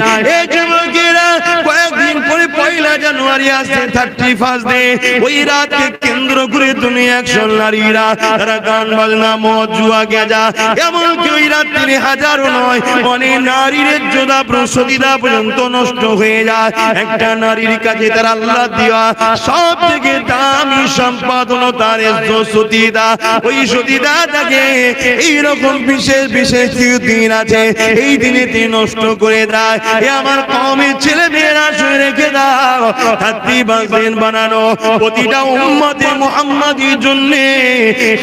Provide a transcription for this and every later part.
এই যুবকেরা পরে পয়লা জানুয়ারি আসছে থার্টি ফার্স্ট ডে ওই রাতকে কেন্দ্র করে তুমি একশো নারীরা, তারা গান বাজনা, মদ, জুয়া, গেজা, এমনকি ওই রাত্রি হাজারো নয়, অনেক নারীর যোদা প্রসদিদা পর্যন্ত নষ্ট হয়ে যায়। একটা নারীর কাছে তার আল্লাহ দেওয়া সব থেকে দামি সম্পাদন তার সতীদা। ওই সতীদা তাকে এইরকম বিশেষ বিশেষ দিন আছে, এই দিনে তিনি নষ্ট করে দেয়। আমার কমের ছেলে মেয়েরা শুনে রেখে দাও। বাঁচবেন বানানো প্রতিটা উম্মতে মুহাম্মাদির জন্য।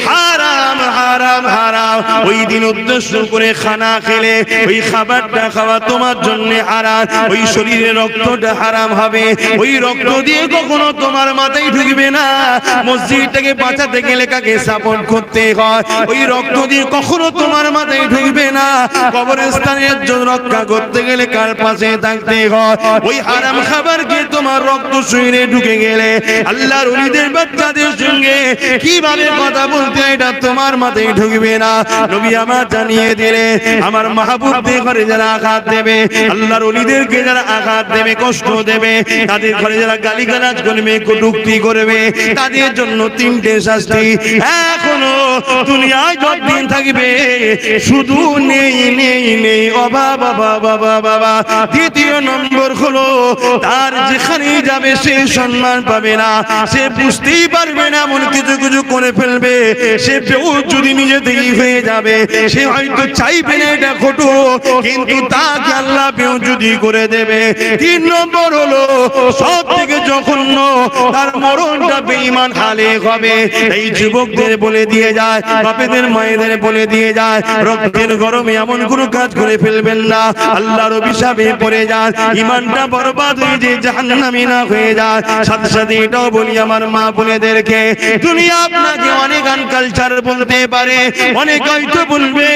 হারাম হারাম হারাম। ওই দিন উদ্দেশ্য করে খানা খেলে, ওই খাবারটা খাওয়া তোমার জন্য হারাম। ওই শরীরে রক্তটা হারাম হবে। ওই রক্ত দিয়ে কখনো তোমার মাথায় ঢুকবে না। মসজিদটাকে বাঁচাতে গেলে কাকে সাপোর্ট করতে হয়? ওই রক্ত দিয়ে কখনো তোমার মাথায় ঢুকবে না। কবরস্থানের জন্য রক্ষা করতে গেলে কার পাশে থাকতে হয়? ওই হারাম খাবারকে তোমার রক্ত শরীরে ঢুকে গেলে আল্লাহর ওলিদের বাচ্চাদের সঙ্গে কীভাবে কথা বলতে এটা তোমার মাথায় ঢুকবে না? নবী আমার জানিয়ে দিলে, আমার মাহবুবদের ঘরে যারা আঘাত দেবে, আল্লাহর ওলিদেরকে যারা আঘাত দেবে, কষ্ট দেবে, তাদের ঘরে যারা গালিগালাজ করবে, কটুক্তি করবে, তাদের জন্য তিনটে শাস্তি এখনও দুনিয়ায় যতদিন থাকবে, শুধু নেই নেই নেই অভাব অভাব অভাব বাবা, দ্বিতীয় নম্বর হলো তার যেখানেই যাবে সে সম্মান পাবে না। সে বুঝতেই পারবে না, এমন কিছু কিছু করে ফেলবে। সে যদি নিজে থেকেই হয়ে যাবে, সে হয়তো চাইবে না এটা ঘটো কিন্তু তাকে আল্লাহ যদি করে দেবে। তিন নম্বর হলো সব থেকে জঘন্য, তার মরণটা বেঈমান হালে হবে। এই যুবকদের বলে দিয়ে যায়, বাপেদের মায়েদের বলে দিয়ে যায়, রক্তের গরমে এমন কোনো কাজ করে ফেলবেন না। আল্লাহর অভিশাপে পড়ে যান ইমানটা বরবাদ হয়ে যে জাহান্নামী না হয়ে যায়, সাথে সাথে এটাও বলি আমার মা বোনেদেরকে, দুনিয়া আপনাকে অনেক গান কালচার বলতে পারে, অনেক হয়তো বলবে,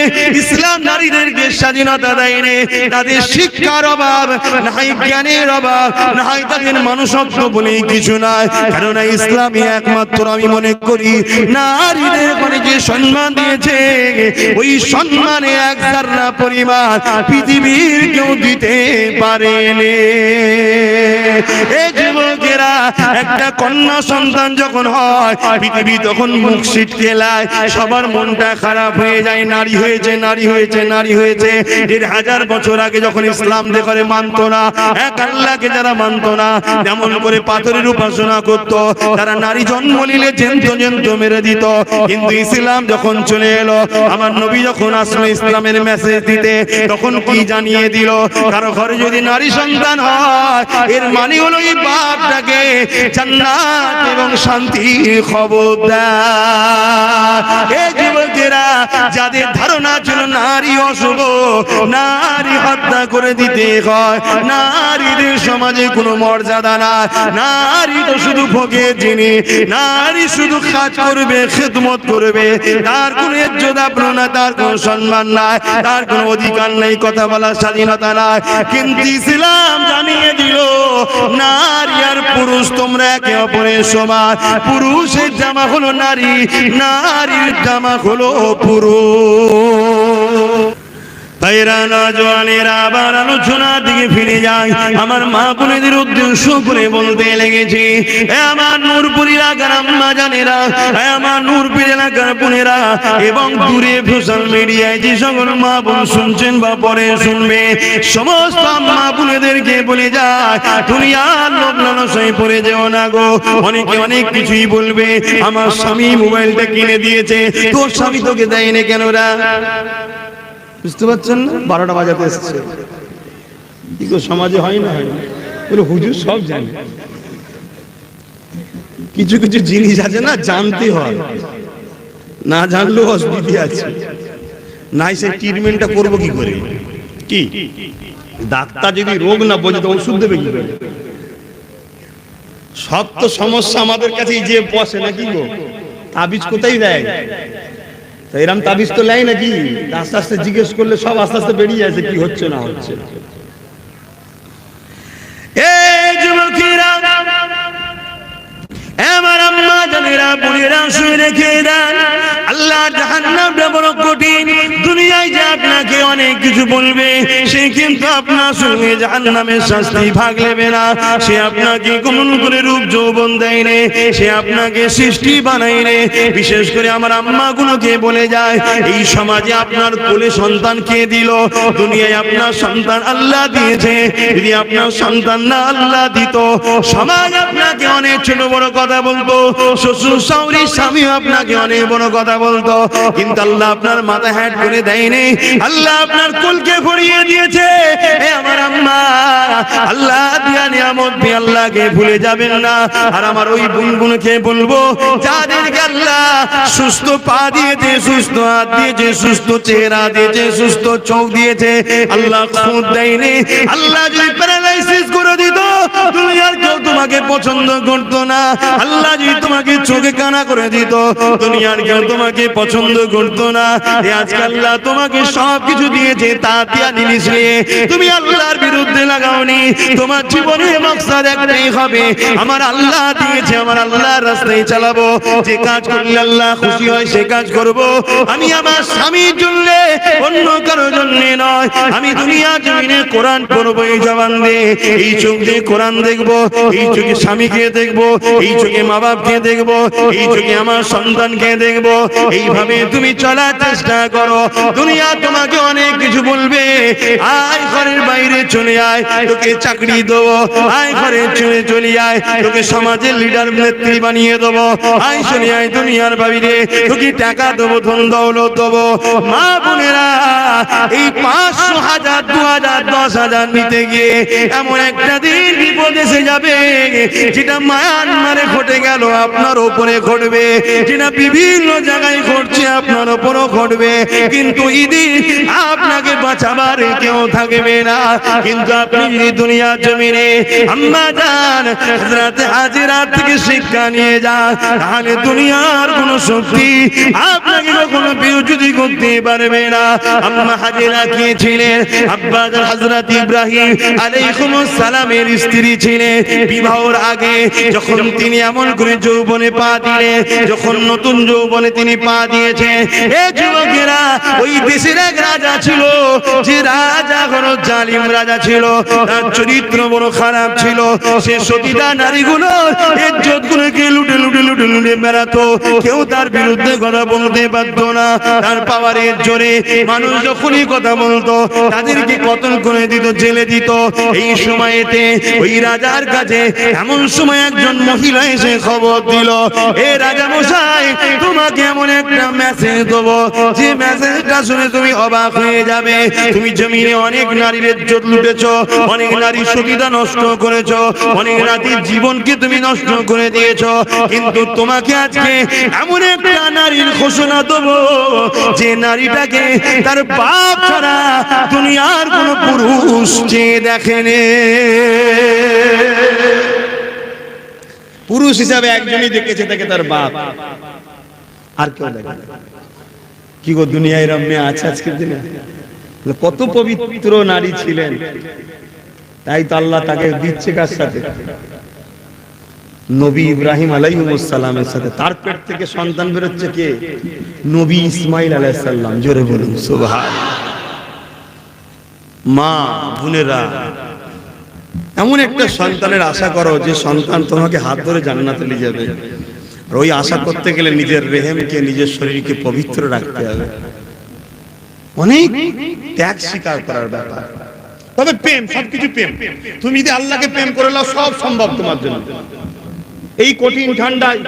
ইসলাম নারীদেরকে স্বাধীনতা দেয় রে তাদের শিক্ষার অভাব নাই জ্ঞানের অভাব নাই তাদের মানুষত্ব বলে কিছু নাই, কেননা ইসলামই একমাত্র আমি মনে করি, নারীদের মানে যে সম্মান দিয়েছে, ওই সম্মানে এক জাররা পরিমাণ পৃথিবীর কেউ দিতে পারেনি। একটা কন্যা সন্তান যখন হয়, পৃথিবী তখন মুখ ছিটকে সবার মনটা খারাপ হয়ে যায়, নারী হয়েছে নারী হয়েছে নারী হয়েছে। দেড় হাজার বছর আগে যখন ইসলাম দেখে মানতো না, এক আল্লাহকে যারা মানতো না, যেমন করে পাথরের উপাসনা করত, তারা নারী জন্ম নিলে জেন্ত জেন্ত মেরে দিত। কিন্তু ইসলাম যখন চলে এলো, আমার নবী যখন আসলো ইসলামের মেসেজ দিতে, তখন কি জানিয়ে দিল? কারও ঘরে যদি নারী সন্তান হয় এর মানে হলো এই বাপটাকে জান্নাত এবং শান্তি খবর যুবকেরা, যাদের ধারণা ছিল নারী অশুভ, নারী হত্যা করে দিতে হয়, নারীদের সমাজে কোনো মর্যাদা না নারী তো শুধু ভোগে যিনি নারী শুধু কাজ করবে, খেদমত করবে। তার কোনো ইজ্জত আপনার না তার কোনো সম্মান নাই, তার কোনো অধিকার নেই, কথা বলার স্বাধীনতা নাই। কিন্তু ইসলাম জানিয়ে দিল নারী আর পুরুষ, তোমরা একে অপরের সমান। পুরুষের জামা হলো নারী, নারীর জামা হলো পুরুষ। তাইরা নজওয়ানেরা, আবার আলোচনার দিকে ফিরে যায় আমার মা বোনেদের উদ্দেশ্য করে বলতে লেগেছি, এ আমার নূরপুর এলাকার আম্মা জানেরা, এ আমার নূরপুর এবং দূরে সোশ্যাল মিডিয়ায় মা শুনছেন বা পরে শুনবে, সমস্ত আম্মা বোনেদেরকে বলে যায়, দুনিয়ার লোক লালসায় পড়ে যেও না গো। অনেকে অনেক কিছুই বলবে, আমার স্বামী মোবাইলটা কিনে দিয়েছে, তোর স্বামী তোকে দেয়নি কেন রা? বুঝতে পারছেন না? বারোটা বাজাতে এসছে। সমাজে হয় না? হয় বলে, হুজুর সব জানে। কিছু কিছু জিনিস আছে না, জানতে হয়। না জানলেও অসুবিধে আছে। নাই সে ট্রিটমেন্টটা করব কি করে? কি? ডাক্তার যদি রোগ না বোঝে, তো ওষুধ দেবে কি করে? সব তো সমস্যা আমাদের কাছে যে বসে, নাকি গো? তাবিজ কোথায় দেয়? এরম তাবিজ তো লাই নাকি? আস্তে আস্তে জিজ্ঞেস করলে সব আস্তে আস্তে বেরিয়ে আছে কি হচ্ছে না হচ্ছে। আমার আম্মা জানেরা, বোনেরা শুয়ে রেখে দেন। আল্লাহ জাহান্নামটা বড় কঠিন। দুনিয়ায় যে আপনাকে অনেক কিছু বলবে, সে কিন্তু আপনার সঙ্গে জাহান্নামের শাস্তি ভাগ না। সে আপনাকে করে রূপ যৌবন দেয় রে সে আপনাকে সৃষ্টি রে বিশেষ করে আমার আম্মা গুলোকে বলে যায়, এই সমাজে আপনার কোলে সন্তান কে দিল? দুনিয়ায় আপনার সন্তান আল্লাহ দিয়েছে। যদি আপনার সন্তান না আল্লাহ দিত, সমাজ আপনাকে অনেক ছোট বড় কথা বলতো। শ্বশুর, শাশুড়ি স্বামী আপনাকে অনেক বড় কথা বলতো, কিন্তু আল্লাহ আপনার মাথা হ্যাট করে দেয়নি। আল্লাহ আপনার কুলকে ভরিয়ে দিয়েছে। আমার আম্মা, আল্লাহ দিয়া নিয়ামত দিয়ে আল্লাহকে ভুলে যাবেন না। আর আমার ওই গুনগুনকে বলব, যাদেরকে আল্লাহ সুস্থ পা দিয়েছে, সুস্থ হাত দিয়েছে, সুস্থ চেহারা দিয়েছে, সুস্থ চোখ দিয়েছে, আল্লাহ খুদ দেয়নি। আল্লাহ যদি প্যারালাইসিস করে দিত দুনিয়ার কেউ তোমাকে পছন্দ করতো না। আল্লাহ যদি তোমাকে চোখে কানা করে দিত। দুনিয়ার কেউ তোমাকে পছন্দ করতো না। আজকে আল্লাহ তোমাকে সব কিছু দিয়েছে তা দিয়া জিনিস নিয়ে। তুমি আল্লাহর বিরুদ্ধে লাগাওনি। তোমার জীবনে মকসাদ একটাই হবে। আমার আল্লাহ দিয়েছে, আমার আল্লাহর রাস্তায় চালাবো। যে কাজ করলে আল্লাহ খুশি হয়, সে কাজ করব। আমি আমার স্বামীর জন্য, অন্য কারও জন্য নয়। আমি দুনিয়া জমিনে কোরআন পড়ব এই জবান দিয়ে। এই চোখ দিয়ে কোরআন দেখব, এই চোখে স্বামীকে দেখব, এই চোখে মা বাপকে দেখব, এই চোখে আমার সন্তানকে দেখব। এইভাবে তুমি চলার চেষ্টা করো, দুনিয়া তোমাকে অনেক কিছু বলবে। আয় ঘরের বাইরে চলে আয়, তোকে চাকরি দেবো। আয় ঘরে চলে চলে আয়, তোকে সমাজের লিডার নেত্রী বানিয়ে দেবো। আয় চলে আয় দুনিয়ার বাইরে, তোকে টাকা দেবো, ধন দৌলত দেবো। মা বোনেরা, এই পাঁচশো হাজার, দু হাজার, দশ হাজার নিতে গিয়ে এমন একটা দিন বিপদ এসে যাবে। যেটা মায়ানমারে ঘটে গেল, আপনার ওপরে ঘটবে। যেটা বিভিন্ন জায়গায় ঘটছে, আপনার ওপরও ঘটবে। কিন্তু ইদি আপনাকে বাঁচাবার কেউ থাকবে না। কিন্তু আপনি দুনিয়া জমিনে আম্মা যান, হযরতে হাজিরা থেকে শিক্ষা নিয়ে যান, তাহলে দুনিয়ার কোনো শক্তি আপনাকে কখনো বিরোধী করতে পারবে না। আম্মা হাজিরা কে ছিলেন আব্বা হযরত ইব্রাহিম আলাইহিস সালামের স্ত্রী ছিলেন বিবাহর আগে, যখন তিনি এমন করে যৌবনে পা দিলেন যখন নতুন যৌবনে তিনি পা দিয়েছেন এ যুবকেরা, ওই দেশের এক রাজা ছিল, যে রাজা কোন জালিম রাজা ছিল, তার চরিত্র বড় খারাপ ছিল, সে সতীদা নারীগুলো ইজ্জত গুলোকে লুটে লুটে লুটে লুটে বেড়াতো, কেউ তার বিরুদ্ধে কথা বলতে পারতো না, তার পাওয়ারের জোরে মানুষ যখনই কথা বলতো, তাদেরকে কতল করে দিত, জেলে দিত, এই সময়তে ওই রাজার কাছে এমন সময় একজন মহিলা এসে খবর দিল, এ রাজা মশাই, তোমাকে এমন একটা মেসেজ দেবো। যে মেসেজটা শুনে তুমি অবাক হয়ে যাবে। তুমি জমিনে অনেক নারীর ইজ্জত লুটেছো, অনেক নারীর সুবিধা নষ্ট করেছ, অনেক নারীর জীবনকে তুমি নষ্ট করে দিয়েছ। কিন্তু তোমাকে আজকে এমন একটা নারীর ঘোষণা দেবো, যে নারীটাকে তার বাপ ছাড়া দুনিয়ার কোন পুরুষ যে দেখেনি। পুরুষ হিসাবে একজনই দেখেছে, তাকে তার বাপ। আর কেউ দেখে কি গো দুনিয়ায় রম্যে আছে আজকের দিনে? কত পবিত্র নারী ছিলেন। তাই তো আল্লাহ তাকে দিচ্ছে কার সাথে? নবী ইব্রাহিম আলাইহিমুসসালামের সাথে। তার পেট থেকে সন্তান বেরোচ্ছে কে? নবী ইসমাইল আলাইহিসসালাম জোরে বলুন, সুবহান। মা, বোনেরা এমন একটা সন্তানের আশা করো যে সন্তান তোমাকে হাত ধরে জান্নাতে নিয়ে যাবে। আর ওই আশা করতে গেলে নিজের রেহেমকে, নিজের শরীরকে পবিত্র রাখতে হবে। অনেক ত্যাগ স্বীকার করার ব্যাপার। তবে প্রেম, সবকিছু প্রেম। তুমি যদি আল্লাহকে প্রেম করে নাও, সব সম্ভব তোমার জন্য। এই কঠিন ঠান্ডায়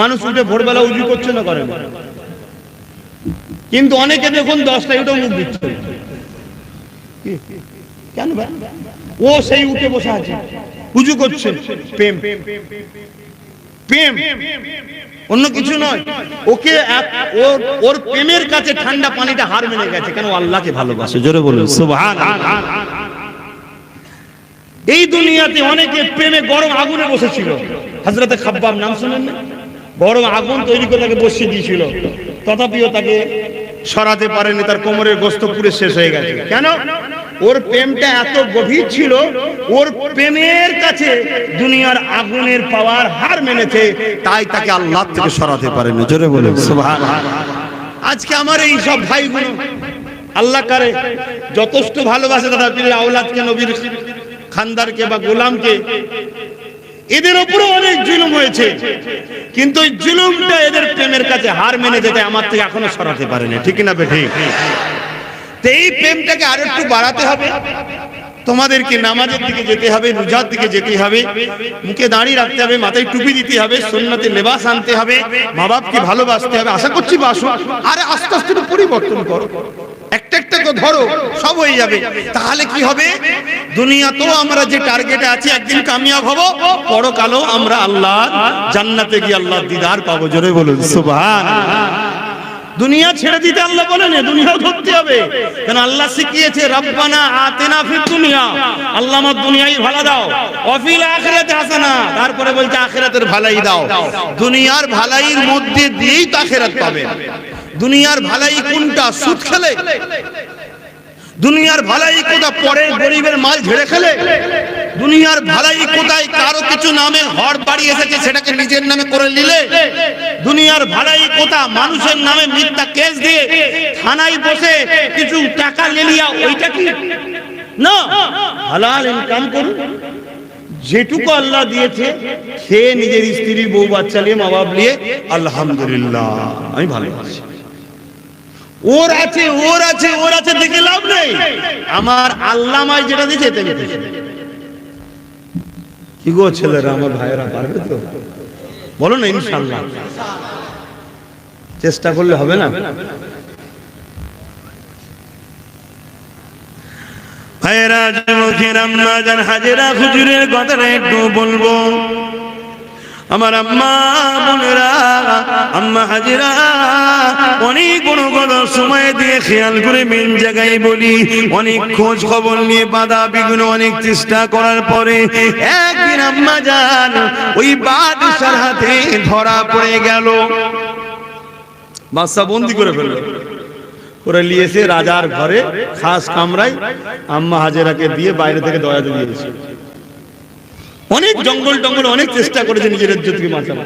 মানুষ উঠে ভোরবেলা উজু করছে না করে। কিন্তু অনেকে দেখুন দশটায় উঠে মুখ দিচ্ছে কেন? ও সেই উঠে বসে আছে। উজু করছে। প্রেম। প্রেম। অন্য কিছু নয়। ওকে ওর প্রেমের কাছে ঠান্ডা পানিটা হার মেনে গেছে। কেন আল্লাহকে ভালোবাসে? জোরে বলুন সুবহান এই দুনিয়াতে অনেকে প্রেমে গরম আগুনে বসেছিল। হজরতে খাব্বাব নাম শুনেন না? গরম আগুন তৈরি করে তাকে বসিয়ে দিয়েছিল। তথাপিও তাকে সরাতে পারেনি, তার কোমরের গোস্ত পুরে শেষ হয়ে গেছে। কেন? ওর প্রেমটা এত গভীর ছিল, ওর প্রেমের কাছে দুনিয়ার আগুনের পাওয়ার হার মেনেছে, তাই তাকে আল্লাহ থেকে সরাতে পারেনি। জোরে বলে আজকে আমার এই সব ভাইগুলো আল্লাহ কারে, যথেষ্ট ভালোবাসে দাদা পীরের আওলাদকে, নবীর খানদারকে বা গোলামকে। এদের উপরও অনেক জুলুম হয়েছে, কিন্তু ওই জুলুমটা এদের প্রেমের কাছে হার মেনে যেতে আমার থেকে এখনও সরাতে পারেনি। ঠিক না বেঠিক এই প্রেমটাকে আরও একটু বাড়াতে হবে। তোমাদেরকে নামাজের দিকে যেতে হবে, রোজার দিকে যেতে হবে। মুখে দাঁড়িয়ে রাখতে হবে, মাথায় টুপি দিতে হবে, সুন্নতে লেবাস আনতে হবে মা বাপকে ভালোবাসতে হবে। আশা করছি বাসো আরে আস্তে আস্তে পরিবর্তন করো। একটা একটা করে ধরো, সব হয়ে যাবে। তাহলে কি হবে? দুনিয়া তো আমরা যে টার্গেটে আছি, একদিন কামিয়াব হব, পরকালও আমরা আল্লাহ জান্নাতে গিয়ে আল্লাহ দিদার পাবো। জোরে বলুন সুবহান দুনিয়া ছেড়ে দিতে আল্লাহ বলেন দুনিয়াও ধরতে হবে। কারণ আল্লাহ শিখিয়েছে, রব্বানা আতেনা ফিদ দুনিয়া। আল্লাহ আমার দুনিয়াই ভালো দাও। অফিল আখিরাতে হাসানা। তারপরে বলছে, আখিরাতের ভালাই দাও। দুনিয়ার ভালাইয়ের মধ্যে দিয়েই তো আখিরাত পাবে। দুনিয়ার ভালাই কোনটা? সুদ খেলে? দুনিয়ার ভালাই কোথা পরে গরিবের মাল ঝেড়ে খেলে? দুনিয়ার ভালাই কোথায়? কারও কিছু নামে হড় বাড়ি এসেছে, সেটাকে নিজের নামে করে নিলে? দুনিয়ার ভালাই কোথা? মানুষের নামে মিথ্যা কেস দিয়ে থানায় বসে কিছু টাকা লিলিয়া ওইটা কি? না, হালাল ইনকাম করুন। যেটুকু আল্লাহ দিয়েছে, খেয়ে নিজের স্ত্রী বউ বাচ্চা নিয়ে মা বাপ নিয়ে, আলহামদুলিল্লাহ। আমি ভালো আছি। ওর আছে ওর আছে ওর আছে, দেখে লাভ নেই। আমার আল্লাহ যেটা দিয়েছে কি গো ছেলেরা আমার ভাইয়েরা পারবে তো? বলো না ইনশাল্লাহ চেষ্টা করলে হবে না? ভাইয়েরা যুবকের আম্মা যান হাজেরা খুচুরের কথাটা একটু বলব। আমার আম্মা বোনেরা, আম্মা হাজিরা, অনেক কথা সময় দিয়ে খেয়াল করে মেন জায়গায় বলি, অনেক খোঁজ খবর নিয়ে বাধা বিঘ্ন, অনেক চেষ্টা করার পরে একদিন আম্মা যান ওই বাদশার হাতে ধরা পড়ে গেল। বাদশা বন্দি করে ফেলল। করে নিয়েছে রাজার ঘরে খাস কামরায় আম্মা হাজেরাকে দিয়ে বাইরে থেকে দয়াতে দিয়েছে। অনেক জঙ্গল টঙ্গল অনেক চেষ্টা করেছে নিজের ইজ্জতকে যুবকেরা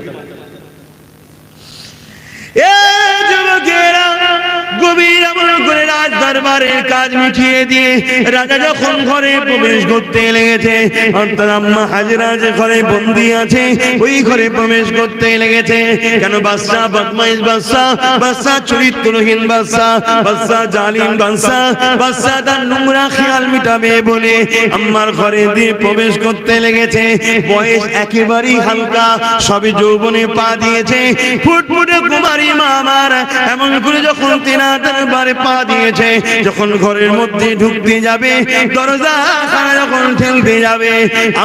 গভীর আমল করে রাজ দরবারের কাজ মিটিয়ে দিয়ে রাজা যখন ঘরে প্রবেশ করতে লেগেছে অর্থাৎ আম্মা হাজরা যে ঘরে বন্দি আছে, ওই ঘরে প্রবেশ করতে লেগেছে। কেন বাদশা বদমাইশ বাদশা বাদশা চরিত্রহীন বাদশা বাদশা জালিম বাদশা বাদশা তার নোংরা খেয়াল মিটাবে বলে আম্মার ঘরে দিয়ে প্রবেশ করতে লেগেছে। বয়স একেবারেই হালকা, সবে যৌবনে পা দিয়েছে। ফুটফুটে কুমারী মা আমার এমন করে যখন তেনা দরবারে পা দিয়েছে। যখন ঘরের মধ্যে ঢুকতে যাবে, দরজা খানা যখন ঠেলতে যাবে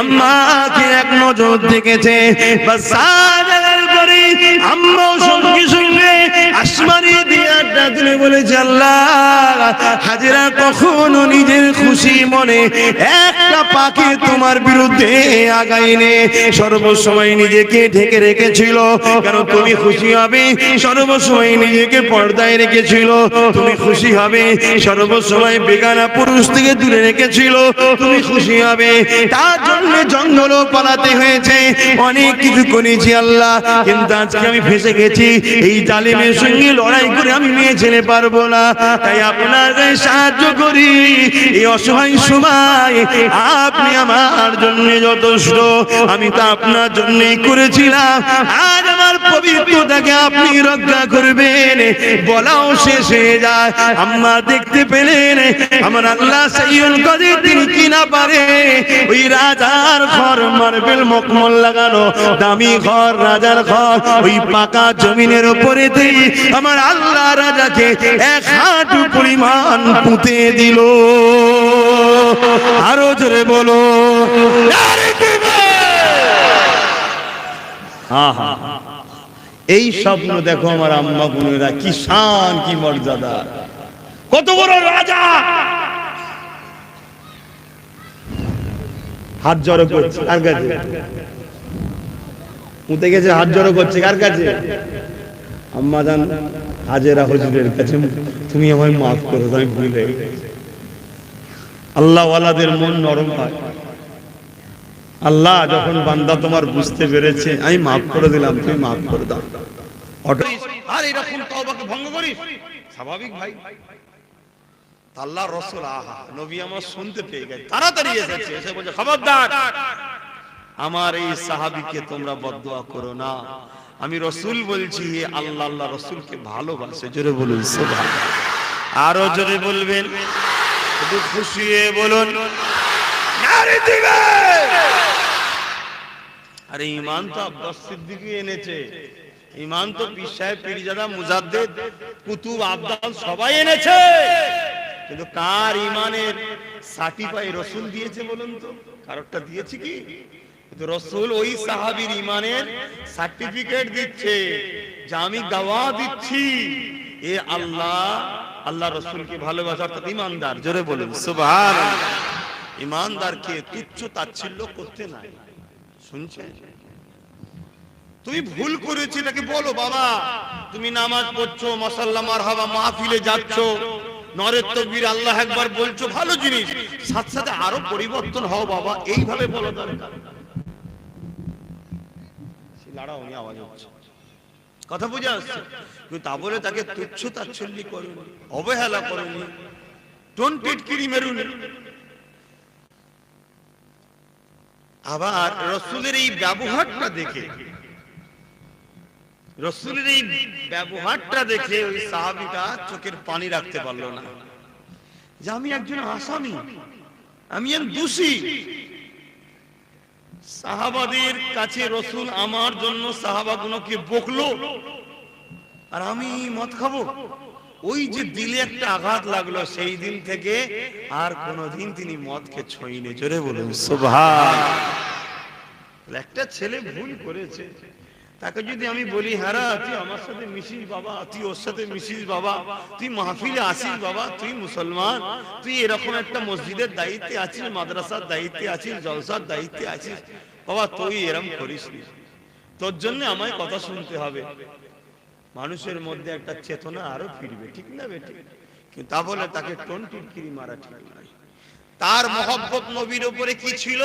আম্মাকে এক নজর দেখেছে? বা সাজার পরে আম্মাও আসমানি দিয়া ডাকলে বলেছে আল্লাহ, হাজিরা কখনো নিজের খুশি মনে একটা পাখি তোমার বিরুদ্ধে আগাইনে সর্বসময় নিজেকে ঢেকে রেখেছিল। তুমি খুশি হবে? সর্বসময় নিজেকে পর্দায় রেখেছিল। তুমি খুশি হবে? সর্বসময় বেগানা পুরুষ থেকে দূরে রেখেছিল। তুমি খুশি হবে? তার জন্য পালাতে হয়েছে। অনেক কিছু করেছি আল্লাহ, কিন্তু আজকে আমি ফেসে গেছি। এই সঙ্গে লড়াই করে আমি মেয়ে ছেলে পারব না। তাই আপনার সাহায্য করি। এই অসহায় সময় আপনি আমার জন্য যথেষ্ট। আমি তো আপনার জন্যই করেছিলাম। আজ আমার পবিত্রতাকে আপনি রক্ষা করবেন। বলাও শেষ হয়ে যায়। আম্মা দেখতে পেলেন, আমার আল্লাহ তিনি কিনা পারে। ওই রাজার ঘর মার্বেল মকমল লাগানো, দামি ঘর, রাজার ঘর, ওই পাকা জমিনের উপরে দেই আমার আল্লাহ রাজাকে এক হাঁটু পরিমাণ পুঁতে দিল। আরও জোরে বলো এই স্বপ্ন দেখো আমার আম্মা বোনেরা, কি শান, কি মর্যাদা। কত বড় রাজা! হাত জড়ো করছে, কার কাছে? উঠে গেছে, হাত জড়ো করছে, কার কাছে? আম্মা জান হাজেরা কাছে, তুমি আমায় মাফ ভুল মন নরম হয়। আল্লাহ যখন বান্দা তোমার বুঝতে পেরেছে, আমি মাফ করে দিলাম, তুমি মাফ করে দাও। আর এরকম তওবাকে ভঙ্গ স্বাভাবিক ভাই। আল্লাহ রসুল, আহা, নবী আমার শুনতে পেয়ে গেছে, তাড়াতাড়ি এসেছে। এসে বলছে, খবরদার, আমার এই সাহাবিকে তোমরা বদদোয়া করো না। আমি রসুল বলছি, হে আল্লাহ আল্লাহ রসুলকে ভালোবাসে। জোরে বলুন, সুবহান। আরও জোরে বলবেন। একটু খুশি বলুন। আরে, ইমান তো আব্বাস সিদ্দিকী এনেছে। ইমান তো পীর সাহেব, পীরজাদা, মুজাদ্দেদ, কুতুব, আবদাল সবাই এনেছে। কিন্তু কার ইমানের সার্টিফাই রসুল দিয়েছে বলুন তো? কারোরটা দিয়েছে কি? কিন্তু রসুল ওই সাহাবীর ইমানের সার্টিফিকেট দিচ্ছে যে আমি গাওয়া দিচ্ছি। এ আল্লাহ আল্লাহ রসুলকে ভালোবাসা অর্থাৎ ইমানদার জোরে বলুন সুবহান ইমানদারকে তুচ্ছ তাচ্ছিল্য করতে নাই। শুনছেন? তুমি ভুল করেছি নাকি বলো বাবা। তুমি নামাজ পড়ছো মশাল্লা মারহাবা মাহফিলে যাচ্ছ। নরের তকবীর আল্লাহ একবার বলছো ভালো জিনিস। সাথে সাথে আরও পরিবর্তন হও বাবা। এইভাবে বলো দরকার। নি আওয়াজ হচ্ছে। কথা আসছে? তাকে তুচ্ছ তাচ্ছল্য করুন, অবহেলা করুন মেরুন আবার রসুলের এই ব্যবহারটা দেখে, রসুলের এই ব্যবহারটা দেখে ওই সাহাবিটা চোখের পানি রাখতে পারল না। যে আমি একজন আসামি, আমি দোষী। সাহাবাদের কাছে রসুল আমার জন্য বকলো, আর আমি মদ খাব। ওই যে দিলে একটা আঘাত লাগল, সেই দিন থেকে আর কোনোদিন তিনি মদকে ছইনে। জোরে বলুন সোভা একটা ছেলে ভুল করেছে। তাকে যদি আমি বলি, হারা, তুই আমার সাথে মিশিস বাবা, তুই ওর সাথে মিশিস বাবা, তুই মাহফিলে আসিস বাবা, তুই মুসলমান, তুই এরকম একটা মসজিদের দায়িত্বে আছিস, মাদ্রাসার দায়িত্বে আছিস, জলসার দায়িত্বে আছিস, বাবা, তুই এরম করিস তোর জন্য আমায় কথা শুনতে হবে। মানুষের মধ্যে একটা চেতনা আরও ফিরবে, ঠিক না বেটি? কিন্তু তা বলে তাকে টোন টিটকিরি মারা ঠিক নয়। তার মহব্বত নবীর উপরে কি ছিল?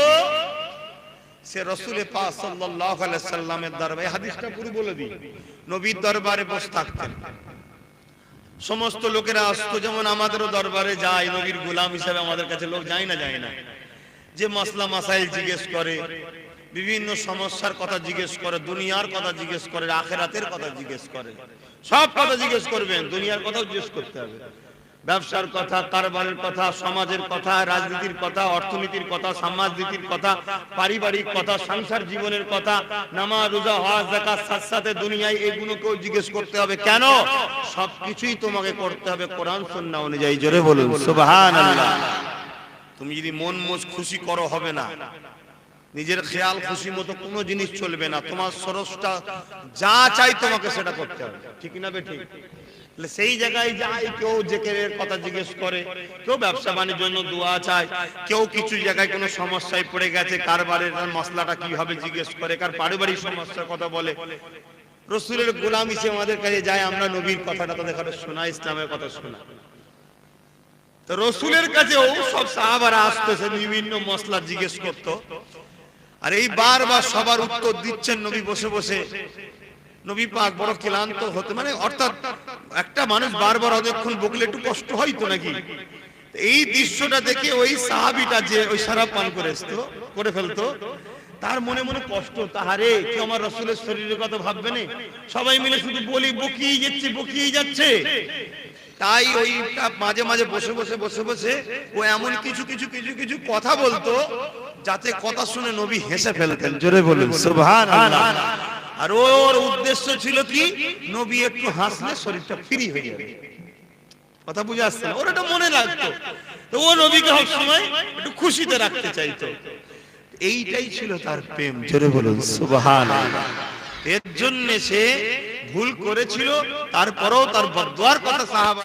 সে রসুলে পাক দরবারে হাদিসটা পুরো বলে দিই, নবীর দরবারে বসে থাকতেন। সমস্ত লোকেরা আসতো, যেমন আমাদেরও দরবারে যায়, নবীর গোলাম হিসেবে আমাদের কাছে লোক যায় না যায় না। যে মাসলা মাসাইল জিজ্ঞেস করে, বিভিন্ন সমস্যার কথা জিজ্ঞেস করে, দুনিয়ার কথা জিজ্ঞেস করে, আখেরাতের কথা জিজ্ঞেস করে, সব কথা জিজ্ঞেস করবেন, দুনিয়ার কথাও জিজ্ঞেস করতে হবে। ব্যবসার কথা, কারবারের কথা, সমাজের কথা, রাজনীতির কথা, অর্থনীতির কথা, সমাজনীতির কথা, পারিবারিক কথা, সংসার জীবনের কথা, নামাজ, রোজা, হজ, যাকাত সাথে সাথে দুনিয়ায় এগুলোকেও জিজ্ঞেস করতে হবে। কেন? সবকিছুই তোমাকে করতে হবে কোরআন সুন্নাহ অনুযায়ী। জোরে বলুন তুমি যদি মন মোজ খুশি করো, হবে না। নিজের খেয়াল, খুশি মতো কোনো জিনিস চলবে না। তোমার সরসটা যা চাই তোমাকে সেটা করতে হবে। ঠিক না বে ঠিক? সেই জায়গায় যাই কেউ জেকেরের কথা জিজ্ঞেস করে, কেউ ব্যবসা বাণিজ্যের জন্য দোয়া চায়, কেউ কিছু জায়গায় কোনো সমস্যায় পড়ে গেছে, কারবারের মশলাটা কি হবে জিজ্ঞেস করে, কার পারিবারিক সমস্যার কথা বলে। রসুলের গোলাম হিসেবে আমাদের কাছে যায়, আমরা নবীর কথাটা তাদের কাছে শোনা ইসলামের কথা শোনা। তো রসুলের কাছেও সব সাহাবারা আসতো সে বিভিন্ন মশলা জিজ্ঞেস করতো। আর এই বারবার সবার উত্তর দিচ্ছেন নবী বসে বসে। নবী পাক বড় ক্লান্ত হতে মানে অর্থাৎ একটা মানুষ বারবার অনেকক্ষণ বকলে একটু কষ্ট হয় তো নাকি? এই দৃশ্যটা দেখে ওই সাহাবিটা যে ওই সারা পান করে আসতো, করে ফেলতো তার মনে মনে কষ্ট তাহারে কি আমার রসুলের শরীরের কথা ভাববে না? সবাই মিলে শুধু বলি বকিয়ে যাচ্ছে বকিয়ে যাচ্ছে। তাই ওইটা মাঝে মাঝে বসে বসে বসে বসে ও এমন কিছু কিছু কিছু কিছু কথা বলতো যাতে কথা শুনে নবী হেসে ফেলতেন। জোরে বলুন সুবহান আর ওর উদ্দেশ্য ছিল কি? নবী একটু হাসলে শরীরটা ফ্রি হয়ে যাবে। কথা বুঝে আসছে? ওর এটা মনে লাগতো। তো ও নবীকে সব সময় একটু খুশিতে রাখতে চাইতো। এইটাই ছিল তার প্রেম। জোরে বলুন সুবহান এর জন্য সে ভুল করেছিল, তারপরেও তার বদুয়ার কথা সাহাবা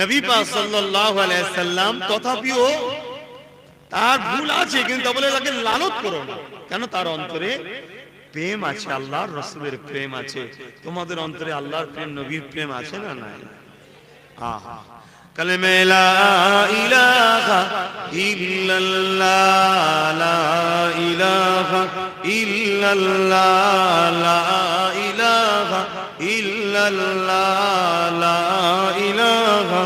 নবী পাক সাল্লাল্লাহু আলাইহি সাল্লাম তথাপিও তার ভুল আছে, কিন্তু বলে তাকে লালত করো না। কেন? তার অন্তরে প্রেম আছে, আল্লাহর রসুলের প্রেম আছে। তোমাদের অন্তরে আল্লাহর প্রেম, নবীর প্রেম আছে না নাই? আহা। কালেমে লা ইলাহা ইল্লাল্লাহ, লা ইলাহা ইল্লাল্লাহ, লা ইলাহা ইল্লাল্লাহ লা ইলাহা।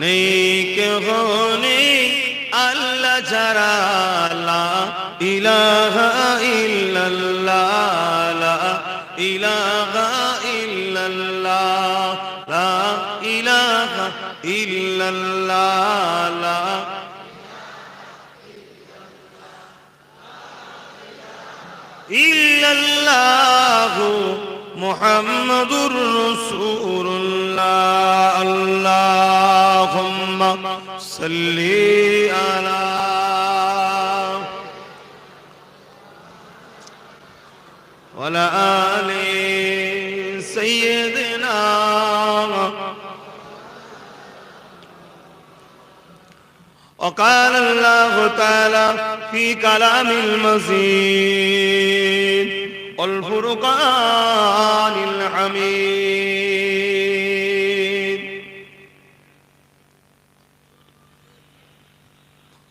নেক হনে আল্লাহ ইল্লাল্লাহ লা ইলাহা ইল্লাল্লাহ লা ইলাহা ইল্লাল্লাহ লা ইল্লাল্লাহু মুহাম্মাদুর রাসূলুল্লাহ আল্লাহুম্মা সাল্লি আলা ওয়ালা আলি সাইয়্যিদিনা وقال الله تعالى في كلام المزيد والفرقان الحميد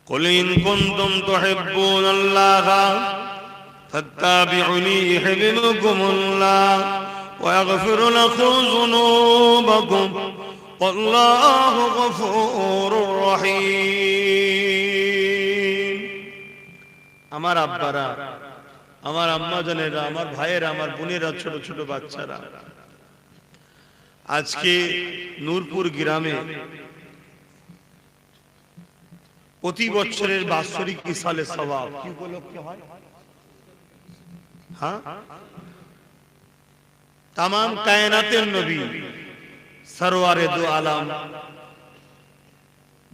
قل إن كنتم تحبون الله فاتبعوني يحببكم الله ويغفر لكم ذنوبكم والله غفور رحيم আমার আব্বারা আমার আম্মা জানেরা আমার ভাইয়েরা আমার বোনেরা ছোট ছোট বাচ্চারা আজকে নূরপুর গ্রামে প্রতি বছরের বাৎসরিক ইসালে সবাব কি উপলক্ষে হয় হ্যাঁ তাম কায়নাতের নবী সরওয়ারে দু আলম,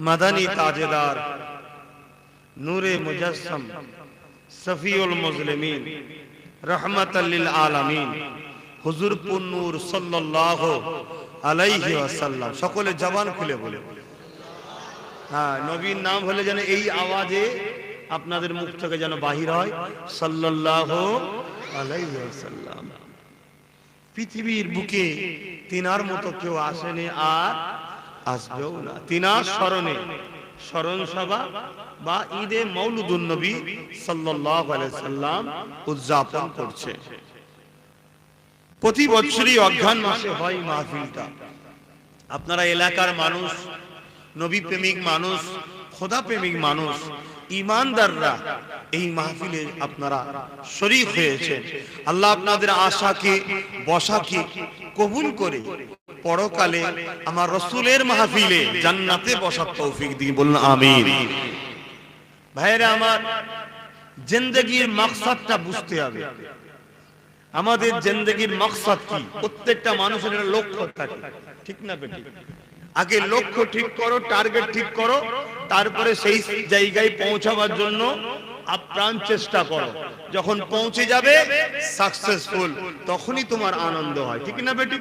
মাদানী তাজেদার, নূরে মুজাসম সফিউল মুসলিমিন রহমতাল্লিল আলামিন, হুজুর পুন্নুর সাল্লাল্লাহু আলাইহি ওয়াসাল্লাম। সকলে জবান খুলে বলে। হ্যাঁ নবীর নাম হলে যেন এই আওয়াজে আপনাদের মুখ থেকে যেন বাহির হয়। সাল্লাল্লাহু আলাইহি ওয়াসাল্লাম। পৃথিবীর বুকে তিনার মতো কেউ আসেনি আর আসবেও না। তিনার স্মরণে স্মরণ সভা বা ঈদে মৌলুদুন নবী সাল্লাম উদযাপন করছে। প্রতি বছরই অজ্ঞান মাসে হয় মাহফিলটা। আপনারা এলাকার মানুষ নবী প্রেমিক মানুষ খোদা প্রেমিক মানুষ ইমানদাররা এই মাহফিলে আপনারা শরীক হয়েছেন। আল্লাহ আপনাদের আশাকে, বসাকে কবুল করে পরকালে আমার রসুলের মাহফিলে জান্নাতে বসার তৌফিক দিয়ে বলুন, আমিন। ভাইরা আমার জিন্দগির মাকসাদটা বুঝতে হবে। আমাদের জিন্দগির মাকসাদ কি? প্রত্যেকটা মানুষের লক্ষ্য থাকে। ঠিক না বেটি আগে লক্ষ্য ঠিক করো, টার্গেট ঠিক করো তারপরে সেই জায়গায় পৌঁছাবার জন্য আপ্রাণ চেষ্টা করো। যখন পৌঁছে যাবে সাকসেসফুল তখনই তোমার আনন্দ হয়। ঠিক না বেটি?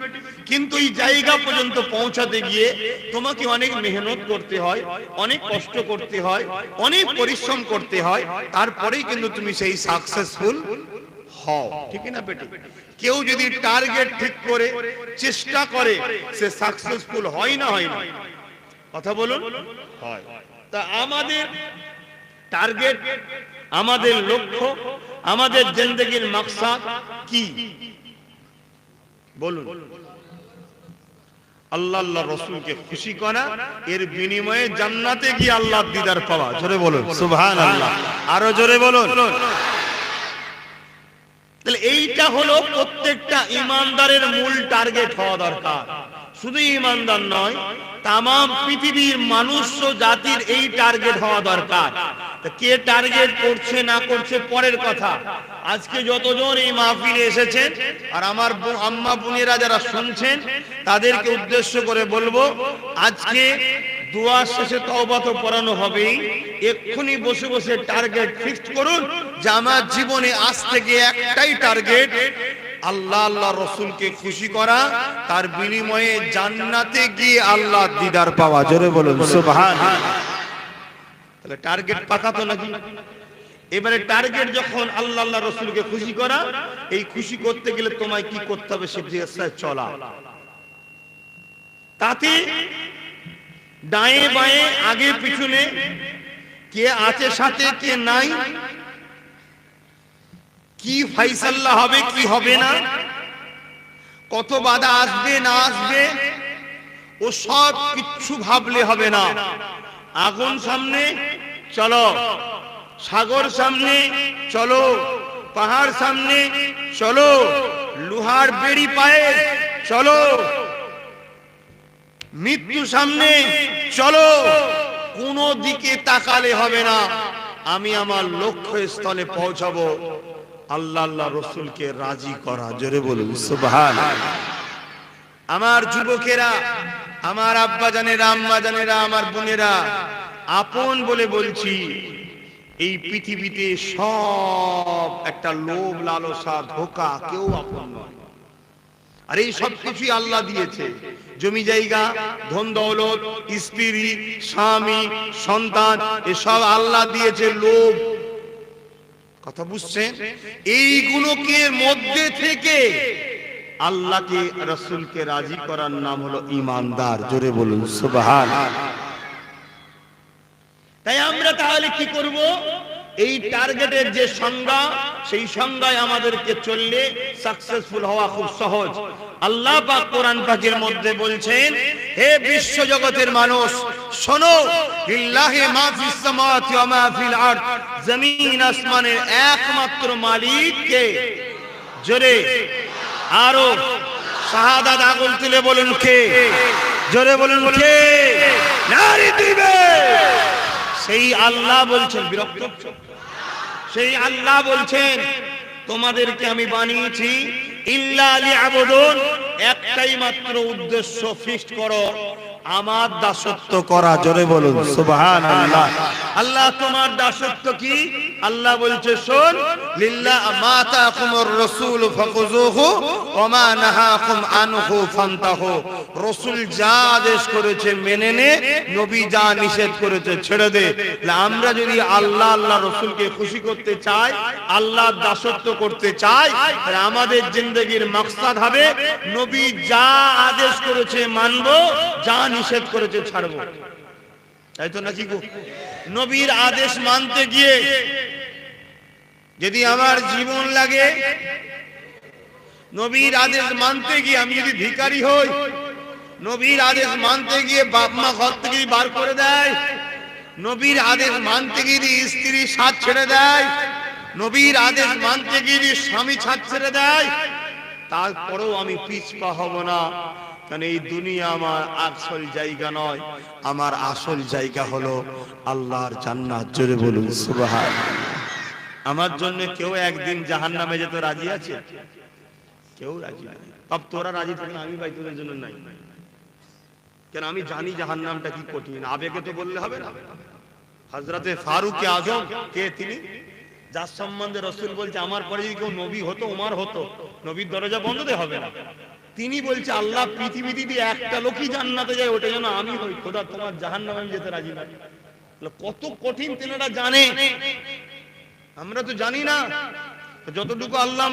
কিন্তু এই জায়গা পর্যন্ত পৌঁছাতে গিয়ে তোমাকে অনেক মেহনত করতে হয়, অনেক কষ্ট করতে হয়, অনেক পরিশ্রম করতে হয়, তারপরেই কিন্তু তুমি সেই সাকসেসফুল হও। ঠিক না বেটি? কেউ যদি টার্গেট ঠিক করে, চেষ্টা করে, সে সাকসেসফুল হয় না হয় না। কথা বলুন? হয়। তা আমাদের টার্গেট আমাদের লক্ষ্য, আমাদের জিন্দগির মাকসাদ কি? বলুন। আল্লাহ আল্লাহ রসুলকে খুশি করা, এর বিনিময়ে জান্নাতে গিয়ে আল্লাহ দিদার পাওয়া। জোরে বলুন সুবহান আল্লাহ আরও জোরে বলুন। তাহলে এইটা হলো প্রত্যেকটা ইমানদারের মূল টার্গেট হওয়া দরকার। শুধু ইমানদার নয় তাম পৃথিবীর মানুষ জাতির এই টার্গেট হওয়া দরকার। কে টার্গেট করছে না করছে পরের কথা। আজকে যতজন এই মাহফিলে এসেছেন, আর আমার আম্মা বোনেরা যারা শুনছেন, তাদেরকে উদ্দেশ্য করে বলব, আজকে দোয়া শেষে তওবা তো পড়ানো হবেই। এক্ষুনি বসে বসে টার্গেট ফিক্সড করুন, যে আমার জীবনে আজ থেকে একটাই টার্গেট আল্লাহ আল্লাহ রসুলকে খুশি করা, তার বিনিময়ে জান্নাতে গিয়ে আল্লাহ দিদার পাওয়া। জোরে বলুন তাহলে টার্গেট পাকা তো নাকি? এবারে টার্গেট যখন আল্লাহ আল্লাহ রসুলকে খুশি করা, এই খুশি করতে গেলে তোমায় কি করতে হবে সে রাস্তায় চলা। তাতে ডায়ে বায়ে, আগে পিছনে কে আছে সাথে, কে নাই কি ফাইসাল্লা হবে, কি হবে না? কত বাধা আসবে, না আসবে? ও সব কিচ্ছু ভাবলে হবে না। আগুন সামনে, চলো। সাগর সামনে, চলো। পাহাড় সামনে, চলো। লোহার বেড়ি পায়ে, চলো। মৃত্যু সামনে, চলো। কোনো দিকে তাকালে হবে না। আমি আমার লক্ষ্য স্থলে পৌঁছাবো। আল্লাহ আল্লাহ রসুলকে রাজি করা। জোরে বলুন সুবহান আমার যুবকেরা, আমার আব্বা জানেরা আম্মা জানেরা আমার বোনেরা, আপন বলে বলছি, এই পৃথিবীতে সব একটা লোভ, লালসা, ধোকা কেউ আপন নয়। আর এই সব কিছুই আল্লাহ দিয়েছে। জমি জায়গা, ধন দৌলত, স্ত্রী, স্বামী, সন্তান, এসব আল্লাহ দিয়েছে লোভ কথা বুঝছেন? এইগুলোকে মধ্যে থেকে আল্লাহকে, রসুলকে রাজি করার নাম হলো ইমানদার জোরে বলুন, সুবহান। তাই আমরা তাহলে কি করব? এই টার্গেটের যে সংজ্ঞা, সেই সংজ্ঞায় আমাদেরকে চললে সাকসেসফুল হওয়া খুব সহজ। আল্লাহ পাক কোরআন পাকের মধ্যে বলছেন, হে বিশ্ব জগতের মানুষ, শোনো, লিল্লাহি মা ফিস সামাওয়াতি ওয়া মা ফিল আরদ, জমিন আসমানের একমাত্র মালিক কে? জোরে, আরও শাহাদাত আগুন তুলে বলুন কে? জোরে বলুন কে? নারী দিবে। সেই আল্লাহ বলছেন, বিরক্ত? সেই আল্লাহ বলছেন তোমাদেরকে আমি বানিয়েছি ইল্লা আলী আবদন একটাই মাত্র উদ্দেশ্য ফিক্সড করো। আমার দাসত্ব করা, জোরে বলুন সুবহান আল্লাহ আল্লাহ তোমার দাসত্ব কি? আল্লাহ বলছে, শোন লিল্লাহ মা তাকুমুর রাসূল ফাকুযুহু ওয়া মা নাহাকুম আনহু ফান্তাহু। রাসূল যা আদেশ করেছে মেনে নে, নবী যা নিষেধ করেছে ছেড়ে দে। আমরা যদি আল্লাহ আল্লাহ রসুলকে খুশি করতে চাই আল্লাহর দাসত্ব করতে চাই, তাহলে আমাদের জিন্দগির মাকসাদ হবে, নবী যা আদেশ করেছে মানবো, যা নিষেধ করেছে ছাড়বো। তাই তো নাকি নবীর আদেশ মানতে গিয়ে যদি আমার জীবন লাগে, নবীর আদেশ মানতে গিয়ে আমি যদি ভিখারি হই, নবীর আদেশ মানতে গিয়ে বাপ মা ঘর থেকে বার করে দেয়, নবীর আদেশ মানতে গিয়ে স্ত্রী সাথ ছেড়ে দেয়, নবীর আদেশ মানতে গিয়ে স্বামী ছাদ ছেড়ে দেয়, তারপরেও আমি পিছপা হব না। কারণ এই দুনিয়া আমার আসল জায়গা নয়, আমার আসল জায়গা হলো আল্লাহর জান্নাত। জোরে বলুন আমার জন্য কেউ একদিন জাহান নামে যেতে রাজি আছে? কেউ রাজি তব তোরা রাজি থাকলে আমি ভাই তোদের জন্য নাই। কেন আমি জানি জাহান নামটা কি কঠিন। আবেগে তো বললে হবে না। হজরতে ফারুক আজম কে তিনি? যার সম্বন্ধে রসুল বলছে, আমার পরে যদি কেউ নবী হতো, উমার হতো, নবীর দরজা বন্ধ দিয়ে হবে না। তিনি বলছে, আল্লাহ পৃথিবীতে দিয়ে একটা লোকই জান্নাতে যায়, ওটা যেন আমি হই। খোদা তোমার জাহান নামে আমি যেতে রাজি না। কত কঠিন তেনারা জানে। আমরা তো জানি না। যতটুকু আল্লাহ